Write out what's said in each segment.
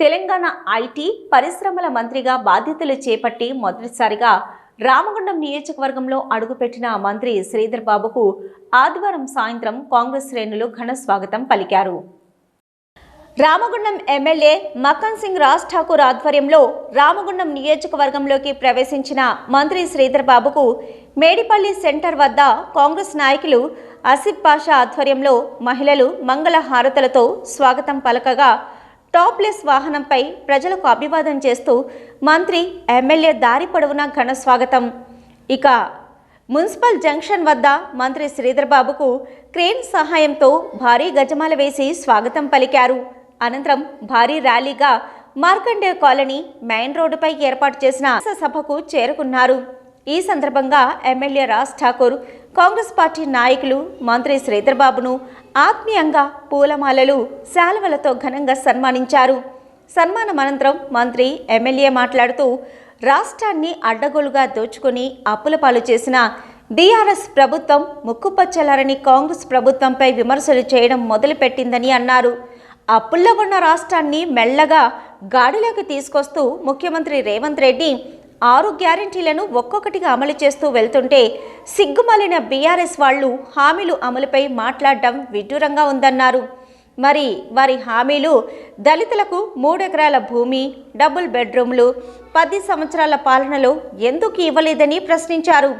Telangana IT పరిశ్రమల మంత్రిగా బాధ్యతలు చేపట్టి మొదటిసారిగా రామగుండం నియోజకవర్గంలో అడుగుపెట్టిన మంత్రి శ్రీధర్ బాబుకు ఆదివారం సాయంత్రం కాంగ్రెస్ శ్రేణులు ఘన స్వాగతం పలికారు. రామగుండం ఎమ్మెల్యే మక్కన్ సింగ్ రాజ్ ఠాకూర్ ఆధ్వర్యంలో రామగుండం నియోజకవర్గంలోకి ప్రవేశించిన మంత్రి శ్రీధర్ బాబుకు మేడిపల్లి సెంటర్ వద్ద కాంగ్రెస్ నాయకులు అసిఫ్ పాషా ఆధ్వర్యంలో మహిళలు మంగళ హారతులతో స్వాగతం పలకగా టాప్లెస్ వాహనంపై ప్రజలకు అభివాదం చేస్తూ మంత్రి ఎమ్మెల్యే దారి పొడవునా ఘన స్వాగతం. ఇక మున్సిపల్ జంక్షన్ వద్ద మంత్రి శ్రీధర్బాబుకు క్రేన్ సహాయంతో భారీ గజమాల వేసి స్వాగతం పలికారు. అనంతరం భారీ ర్యాలీగా మార్కండే కాలనీ మెయిన్ రోడ్డుపై ఏర్పాటు చేసిన సభకు చేరుకున్నారు. ఈ సందర్భంగా MLA Raj Thakur Congress party నాయకులు మంత్రి శ్రీధర్బాబును ఆత్మీయంగా పూలమాలలు శాలువలతో ఘనంగా సన్మానించారు. సన్మానం అనంతరం మంత్రి ఎమ్మెల్యే మాట్లాడుతూ రాష్ట్రాన్ని అడ్డగోలుగా దోచుకుని అప్పుల పాలు చేసిన బీఆర్ఎస్ ప్రభుత్వం ముక్కుపచ్చలారని కాంగ్రెస్ ప్రభుత్వంపై విమర్శలు చేయడం మొదలుపెట్టిందని అన్నారు. అప్పుల్లో ఉన్న రాష్ట్రాన్ని మెల్లగా గాడిలోకి తీసుకొస్తూ ముఖ్యమంత్రి రేవంత్ రెడ్డి ఆరు గ్యారెంటీలను ఒక్కొక్కటిగా అమలు చేస్తూ వెళ్తుంటే సిగ్గుమాలిన బీఆర్ఎస్ వాళ్ళు హామీలు అమలుపై మాట్లాడడం విడ్డూరంగా ఉందన్నారు. మరి వారి హామీలు దళితులకు మూడెకరాల భూమి డబుల్ బెడ్రూమ్లు పది సంవత్సరాల పాలనలో ఎందుకు ఇవ్వలేదని ప్రశ్నించారు.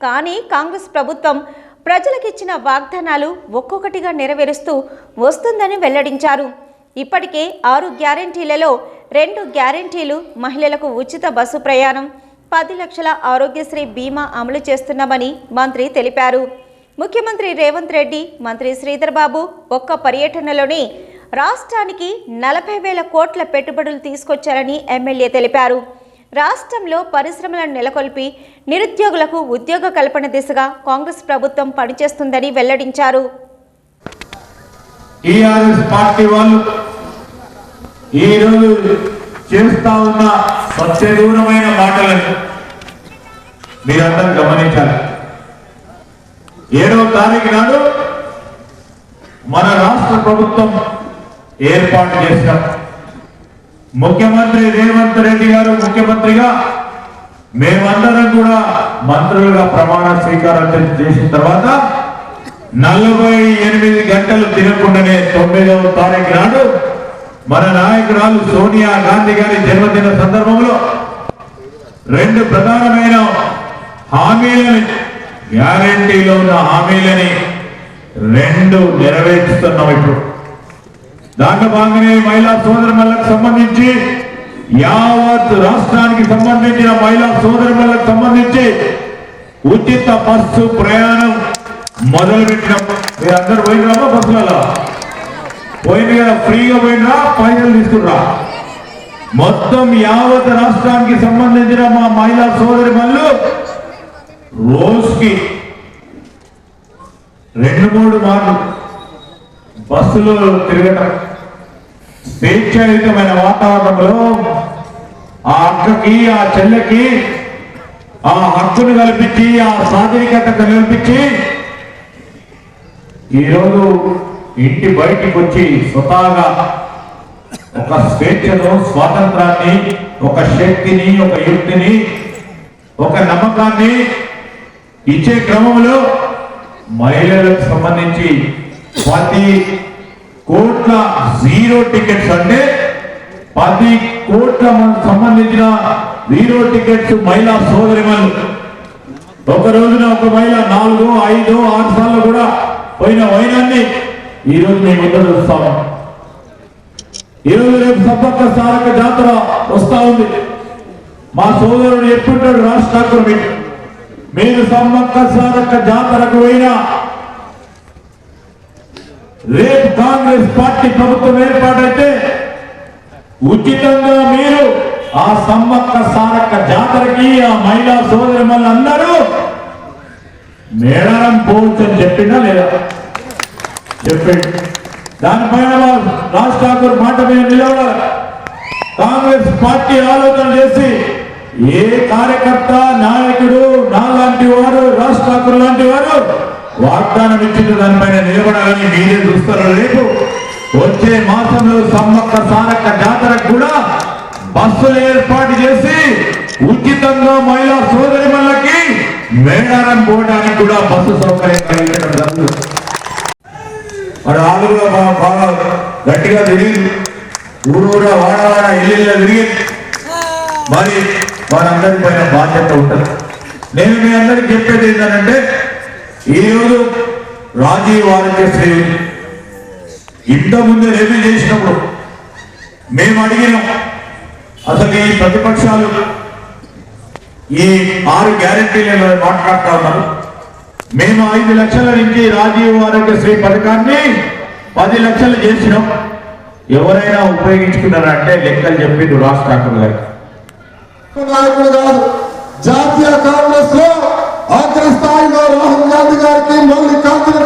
కానీ కాంగ్రెస్ ప్రభుత్వం ప్రజలకిచ్చిన వాగ్దానాలు ఒక్కొక్కటిగా నెరవేరుస్తూ వస్తుందని వెల్లడించారు. ఇప్పటికే ఆరు గ్యారెంటీలలో రెండు గ్యారెంటీలు మహిళలకు ఉచిత బస్సు ప్రయాణం పది లక్షల ఆరోగ్యశ్రీ బీమా అమలు చేస్తున్నామని మంత్రి తెలిపారు. ముఖ్యమంత్రి రేవంత్ రెడ్డి మంత్రి శ్రీధర్ బాబు ఒక్క పర్యటనలోనే రాష్ట్రానికి నలభై వేల కోట్ల పెట్టుబడులు తీసుకొచ్చారని ఎమ్మెల్యే తెలిపారు. రాష్ట్రంలో పరిశ్రమలను నెలకొల్పి నిరుద్యోగులకు ఉద్యోగ కల్పన దిశగా కాంగ్రెస్ ప్రభుత్వం పనిచేస్తుందని వెల్లడించారు. పార్టీ వాళ్ళు ఈ రోజు చేస్తా ఉన్న సత్యదూరమైన మాటలను మీరందరూ గమనించాలి. ఏడవ తారీఖు నాడు మన రాష్ట్ర ప్రభుత్వం ఏర్పాటు చేసినాం ముఖ్యమంత్రి రేవంత్ రెడ్డి గారు ముఖ్యమంత్రిగా మేమందరం కూడా మంత్రులుగా ప్రమాణ స్వీకారం చేసిన తర్వాత నలభై ఎనిమిది గంటలు తినకుండానే తొమ్మిదవ తారీఖు నాడు మన నాయకురాలు సోనియా గాంధీ గారి జన్మదిన సందర్భంలో రెండు ప్రధానమైన హామీలని గ్యారంటీలో ఉన్న హామీలని రెండు నెరవేర్చుతున్నాం ఇప్పుడు. దాంట్లో భాగంగానే మహిళా సోదరులకు సంబంధించి యావత్ రాష్ట్రానికి సంబంధించిన మహిళా సోదరులకు సంబంధించి ఉచిత బస్సు ప్రయాణం మొదలు మీరు అందరు పోయినామా బస్సులలో? పోయింది కదా ఫ్రీగా పోయినరా పైసలు తీసుకురా మొత్తం యావత్ రాష్ట్రానికి సంబంధించిన మా మహిళా సోదరి మళ్ళు రోజుకి రెండు మూడు మార్లు బస్సులో తిరగటం. స్వేచ్ఛాయుతమైన వాతావరణంలో ఆ అక్కకి ఆ చెల్లెకి ఆ హక్కును కల్పించి ఆ సాధికారత కల్పించి ఈరోజు ఇంటి బయటికి వచ్చి స్వతహాగా ఒక స్వేచ్ఛను స్వాతంత్రాన్ని ఒక శక్తిని ఒక యుక్తిని ఒక నమ్మకాన్ని ఇచ్చే క్రమంలో మహిళలకు సంబంధించి పది కోట్ల జీరో టికెట్స్ అంటే పది కోట్ల మనకు సంబంధించిన జీరో టికెట్స్ మహిళా సోదరిమలు ఒక రోజున ఒక మహిళ నాలుగు ఐదు ఆరు సార్లు కూడా పోయిన వైనాన్ని ఈరోజు మేము ముందు చూస్తాము ఈరోజు రేపు సబ్బక్క సారక జాతర వస్తా ఉంది. మా సోదరుడు ఎప్పుంటాడు రాజ్ ఠాకూర్ మీకు మీరు సమ్మక్క సారక్క జాతరకు పోయినా రేపు కాంగ్రెస్ పార్టీ ప్రభుత్వం ఏర్పాటైతే ఉచితంగా మీరు ఆ సమ్మక్క సారక్క జాతరకి ఆ మహిళా సోదరి అందరూ మేడారం పోవచ్చు అని చెప్పినా లేదా? చెప్పండి. దానిపైన రాజ్ ఠాకూర్ మాట మీద నిలబడాలి. కాంగ్రెస్ పార్టీ ఆలోచన చేసి ఏ కార్యకర్త నాయకుడు నాలాంటి వారు రాజ్ ఠాకూర్ లాంటి వారు వాగ్దానం ఇచ్చిన దానిపైన నిలబడాలని మీరే చూస్తారో రేపు? వచ్చే మాసంలో సమ్మక్క సారక్క జాతరకు కూడా బస్సులు ఏర్పాటు చేసి ఉచితంగా మహిళా సోదరి వాళ్ళకి మేడారం పోవడానికి కూడా బస్సు సౌకర్యం కలిగించడం జరుగుతుంది. మరి వాళ్ళు కూడా బాగా గట్టిగా తిరిగి ఊరు ఊర వాడ వాడ ఇల్లు తిరిగి మరి వారందరి పైన బాధ్యత ఉంటుంది. నేను మీ అందరికి చెప్పేది ఏంటంటే ఈరోజు రాజీవ్ ఆరోగ్యశ్రీ ఉంది. ఇంత ముందు రివ్యూ చేసినప్పుడు మేము అడిగినాం అసలు ఈ ప్రతిపక్షాలు ఈ ఆరు గ్యారెంటీలను మాట్లాడుతా ఉన్నారు? మేము ఐదు లక్షల నుంచి రాజీవ్ ఆరోగ్యశ్రీ పథకాన్ని పది లక్షలు చేసినాం. ఎవరైనా ఉపయోగించుకున్నారంటే లెక్కలు చెప్పిండు రాజ్ ఠాకూర్ గారికి నాయకుడు కాదు జాతీయ కాంగ్రెస్లో అగ్రస్థాయిలో రాహుల్ గాంధీ గారికి మల్లికార్జున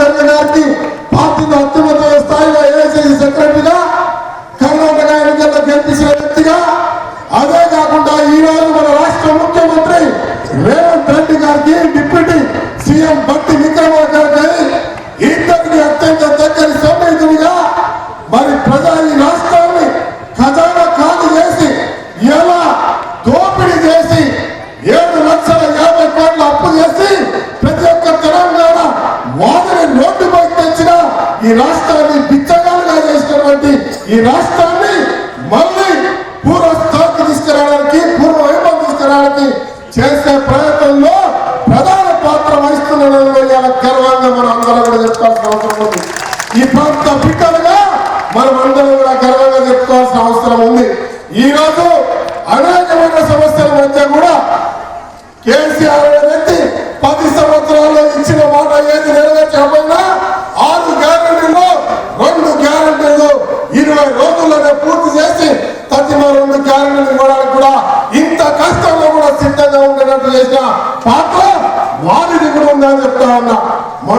ఈ రాష్ట్రాన్ని మళ్ళీ పూర్వస్థాయికి తీసుకురావడానికి పూర్వ వైభవం తీసుకురావడానికి చేసే ప్రయత్నంలో ప్రధాన పాత్ర వహిస్తున్న గర్వంగా మనం అందరం కూడా చెప్పాల్సిన అవసరం ఉంది. ఈ ప్రాంత బిడ్డలుగా మనం అందరం పాత్ర వారిది కూడా ఉందని చెప్తా ఉన్నా.